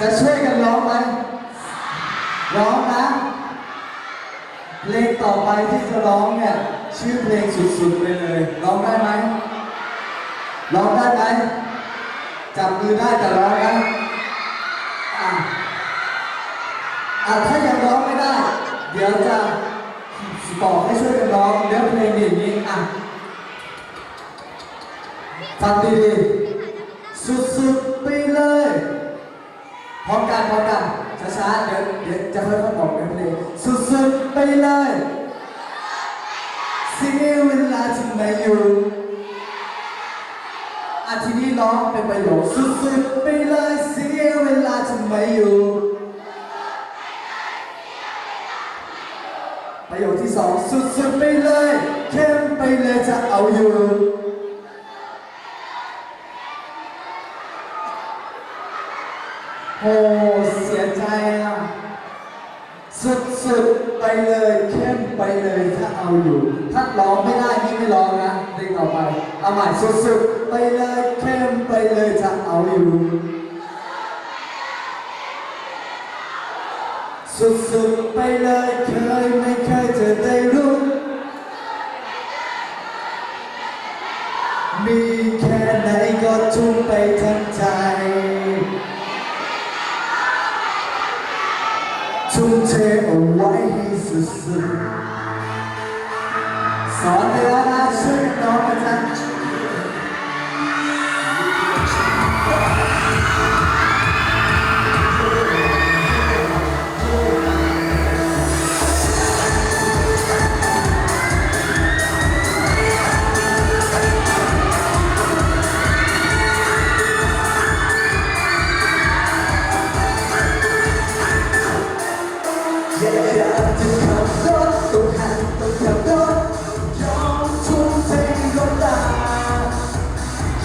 จะช่วยกันร้องไหมร้องนะเพลงต่อไปที่จะร้องเนี่ยชื่อเพลงสุดๆไปเลยร้องได้ไหมร้องได้ไหมจับมือได้แต่ร้องนะอะอะถ้ายังร้องไม่ได้ เดี๋ยวจะบอกให้ช่วยกันร้องเนื้อเพลงอย่างนี้อะฟังดีๆสุดๆไปเลย พร้อมกันพร้อมกันช้าๆเดี๋ยวเดี๋ยวจะค่อยๆบอกเนื้อเพลงสุดๆไปเลยเสียเวลาที่ไม่อยู่อาทีนี้ร้องเป็นประโยคสุดๆไปเลยเสียเวลาที่ไม่อยู่ ประโยคที่สองสุดๆไปเลยเข้มไปเลยจะเอาอยู่ โหเสียใจอะสุดๆไปเลยเข้มไปเลยถ้าเอาอยู่ ถ้าร้องไม่ได้นี่ไม่ร้องนะเพลงต่อไปเอาใหม่สุดๆไปเลยเข้มไปเลยถ้าเอาอยู่ สุดๆไปเลยเคยไม่เคยจะได้รู้ มีแค่ไหนก็ทุ่มไปทั้ง ใจทุ่มเทเอาไว้ให้สุดๆส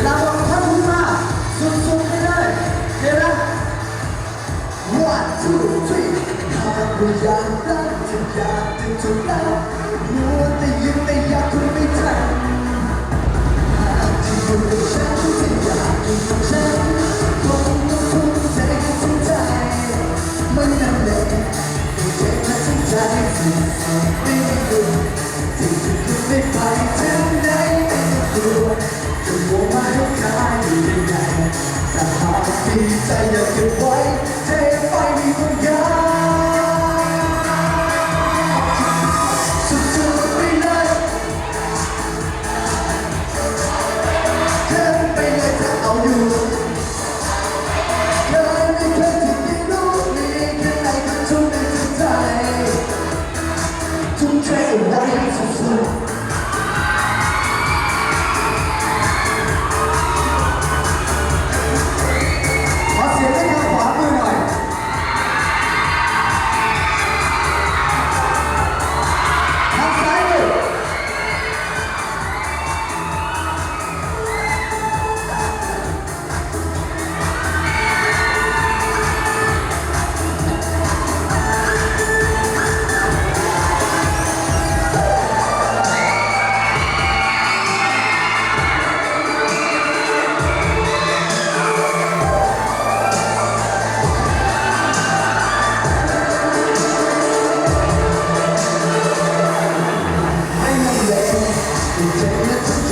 เวลาบอกท่อนฮุกมาสุดๆไปเลยโอเคไหม One, two, three หากว่าอยากรักจะอยากจะถูกแล้วมัวแต่ยิ้มแต่อยากคุยไม่ทันหากที่อยู่กับฉันที่อยากอยู่กับฉันคงต้องทุ่มเทกันทั้งใจไม่นานเลยต้องเจ็บมาทั้งใจสิ่งที่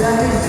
แล